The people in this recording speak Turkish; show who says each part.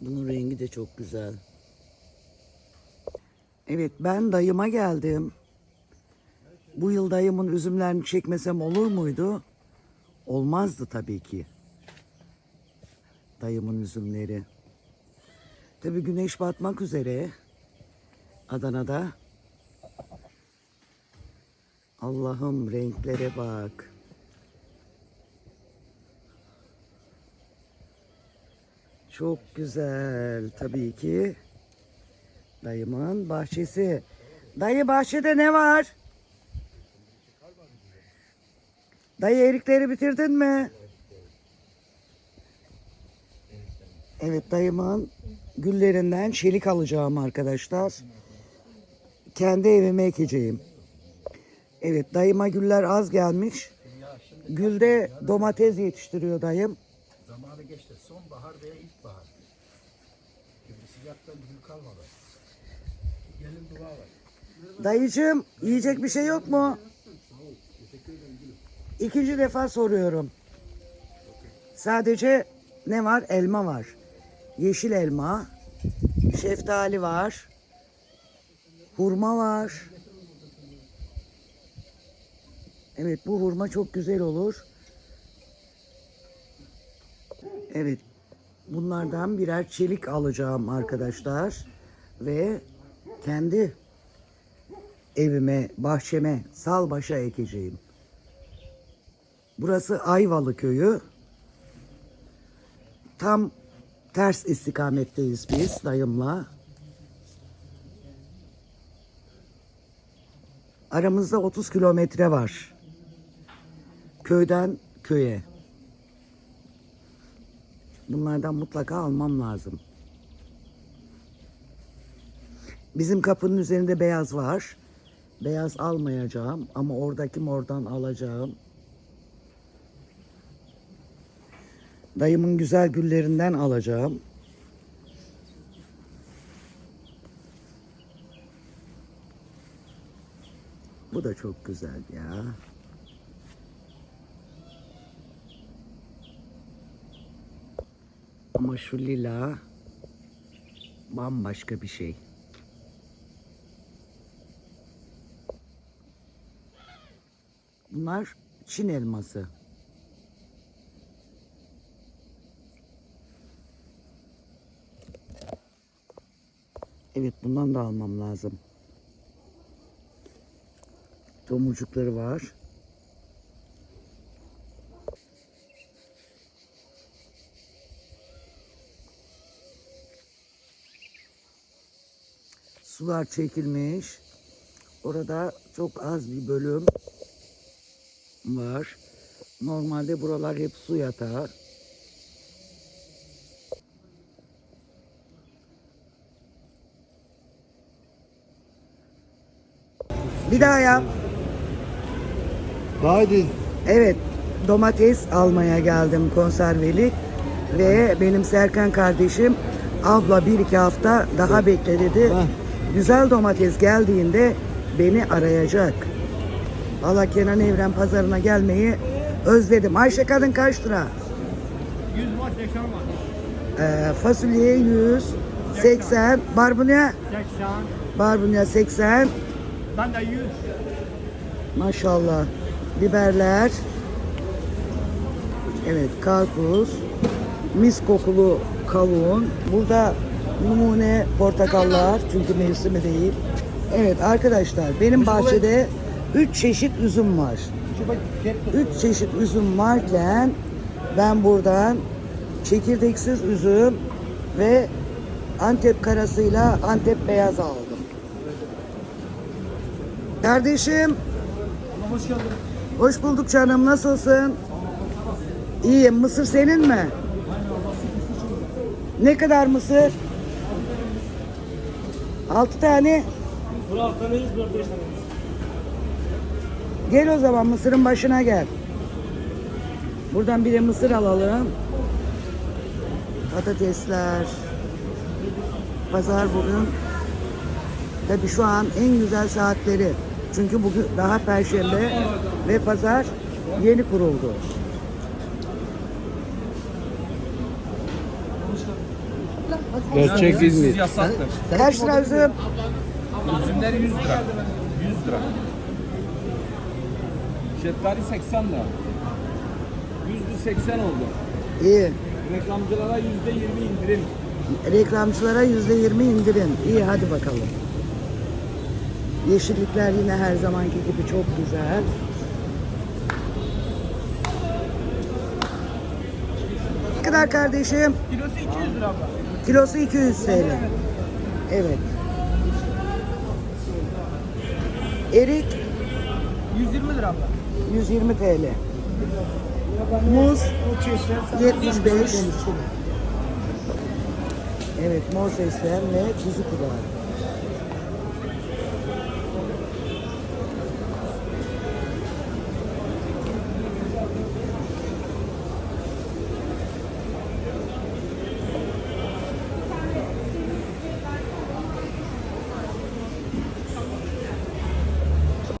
Speaker 1: Bunun rengi de çok güzel. Evet ben dayıma geldim. Bu yıl dayımın üzümlerini çekmesem olur muydu? Olmazdı tabii ki. Dayımın üzümleri. Tabii güneş batmak üzere. Adana'da. Allah'ım renklere bak. Çok güzel tabii ki. Dayımın bahçesi. Dayı bahçede ne var? Dayı erikleri bitirdin mi? Evet dayımın güllerinden çelik alacağım arkadaşlar. Kendi evime ekeceğim. Evet dayıma güller az gelmiş. Gülde domates yetiştiriyor dayım.
Speaker 2: Zamanı geçti. Sonbahar veya ilkbahar. Şimdi sıcakta gül kalmadı. Gelin dua var.
Speaker 1: Dayıcığım yiyecek bir şey yok mu? İkinci defa soruyorum. Sadece ne var? Elma var. Yeşil elma, şeftali var, hurma var. Evet bu hurma çok güzel olur. Evet bunlardan birer çelik alacağım arkadaşlar. Ve kendi evime, bahçeme, salbaşa ekeceğim. Burası Ayvalı köyü. Tam ters istikametteyiz biz dayımla. Aramızda 30 kilometre var. Köyden köye. Bunlardan mutlaka almam lazım. Bizim kapının üzerinde beyaz var. Beyaz almayacağım ama oradaki mordan alacağım. Dayımın güzel güllerinden alacağım. Bu da çok güzel ya. Ama şu lila bambaşka bir şey. Bunlar Çin elması. Evet bundan da almam lazım. Tomurcukları var. Sular çekilmiş. Orada çok az bir bölüm var. Normalde buralar hep su yatağı. Bir daha yap.
Speaker 2: Haydi.
Speaker 1: Evet, domates almaya geldim konserveli ve benim Serkan kardeşim abla bir iki hafta daha bekle dedi.
Speaker 2: Heh.
Speaker 1: Güzel domates geldiğinde beni arayacak. Valla Kenan Evren pazarına gelmeyi özledim. Ayşe kadın kaç lira?
Speaker 3: 100 var 80 var.
Speaker 1: Ee, fasulye 100, 80, barbunya,
Speaker 3: 80.
Speaker 1: barbunya 80,
Speaker 3: Ben de 100.
Speaker 1: Maşallah. Biberler. Evet karpuz. Mis kokulu kavun. Burada numune portakallar çünkü mevsimi değil. Evet arkadaşlar benim bahçede 3 çeşit üzüm var. 3 çeşit üzüm varken ben buradan çekirdeksiz üzüm ve Antep karasıyla Antep beyaz aldım. Kardeşim
Speaker 3: Hoş geldin.
Speaker 1: Hoş bulduk canım. Nasılsın? İyiyim. Mısır senin mi? Ne kadar mısır? Altı tane.
Speaker 3: Burak tanıyız, Burak 5 tanıyız.
Speaker 1: Gel o zaman mısırın başına gel. Buradan bir de mısır alalım. Patatesler. Pazar bugün. Tabii şu an en güzel saatleri. Çünkü bugün daha perşembe ve pazar yeni kuruldu.
Speaker 4: Gerçek İzmir.
Speaker 5: yasaktır.
Speaker 1: Kaç lira üzüm?
Speaker 5: Üzümleri 100 lira. 100 lira. Şeftali 80 lira. Yüzlü 80 oldu.
Speaker 1: İyi.
Speaker 5: Reklamcılara yüzde 20 indirim.
Speaker 1: Reklamcılara yüzde yirmi indirim. İyi hadi bakalım. Yeşillikler yine her zamanki gibi çok güzel. Ne kadar kardeşim?
Speaker 3: Kilosu 200 lira abla.
Speaker 1: Kilosu 200 TL. Evet. Erik
Speaker 3: 120 lira abla.
Speaker 1: 120 TL. Muz 75. Evet, mor sesler ve kuzu kulağı.